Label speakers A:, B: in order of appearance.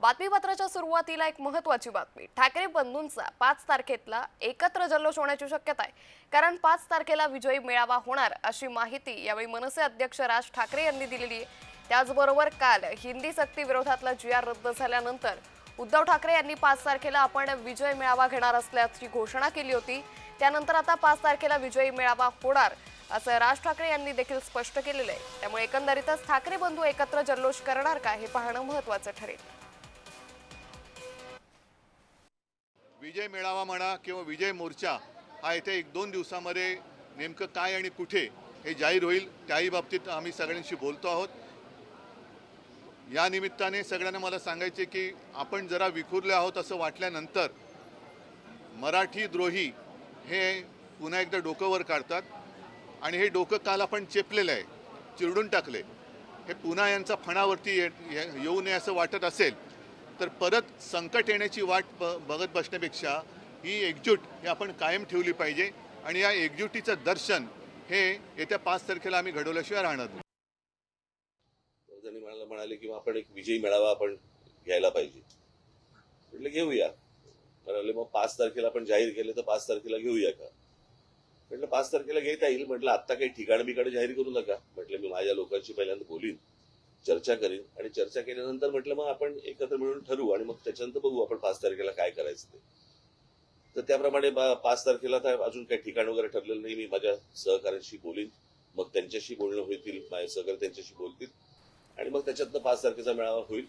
A: बातमीपत्राच्या सुरुवातीला एक महत्वाची बातमी. ठाकरे बंधूंचा पाच तारखेतला एकत्र जल्लोष होण्याची शक्यता आहे. कारण पाच तारखेला विजयी मेळावा होणार अशी माहिती यावेळी मनसे अध्यक्ष राज ठाकरे यांनी दिलेली आहे. त्याचबरोबर काल हिंदी सक्ती विरोधातला जी आर रद्द झाल्यानंतर उद्धव ठाकरे यांनी पाच तारखेला आपण विजय मेळावा घेणार असल्याची घोषणा केली होती. त्यानंतर आता पाच तारखेला विजयी मेळावा होणार असं राज ठाकरे यांनी देखील स्पष्ट केलेलं आहे. त्यामुळे एकंदरीतच ठाकरे बंधू एकत्र जल्लोष करणार का हे पाहणं महत्वाचं ठरेल.
B: विजय मेळावा म्हणा किंवा विजय मोर्चा हा येत्या एक दोन दिवसामध्ये नेमकं काय आणि कुठे हे जाहीर होईल त्याही बाबतीत आम्ही सगळ्यांशी बोलतो आहोत. या निमित्ताने सगळ्यांना मला सांगायचे की आपण जरा विखुरले आहोत असं वाटल्यानंतर मराठी द्रोही हे पुन्हा एकदा डोकं वर काढतात आणि हे डोकं काल आपण चेपलेलं आहे चिरडून टाकले हे पुन्हा यांचा फणावरती ये- येऊ नये असं वाटत असेल तर परत संकट येण्याची वाट ब बघत बसण्यापेक्षा ही एकजूट ही आपण कायम ठेवली पाहिजे आणि या एकजुटीचं दर्शन हे येत्या पाच तारखेला आम्ही घडवल्याशिवाय राहणार नाही.
C: त्यांनी म्हणाले की आपण एक विजयी मेळावा आपण घ्यायला पाहिजे. म्हटलं घेऊया. म्हणाले मग पाच तारखेला आपण जाहीर केले तर पाच तारखेला घेऊया का? म्हटलं पाच तारखेला घेता येईल. म्हटलं आता काही ठिकाण बिकाण जाहीर करू नका. म्हटलं मी माझ्या लोकांशी पहिल्यांदा बोलीन. चर्चा करीन आणि चर्चा केल्यानंतर म्हटलं मग आपण एकत्र मिळून ठरवू आणि मग त्याच्यानंतर बघू आपण पाच तारखेला काय करायचं ते. तर त्याप्रमाणे पाच तारखेला तर अजून काही ठिकाण वगैरे ठरलेलं नाही. मी माझ्या सहकाऱ्यांशी बोलीन. मग त्यांच्याशी बोलणं होतील माझे सहकारी त्यांच्याशी बोलतील. आणि मग त्याच्यातनं पाच तारखेचा मेळावा होईल.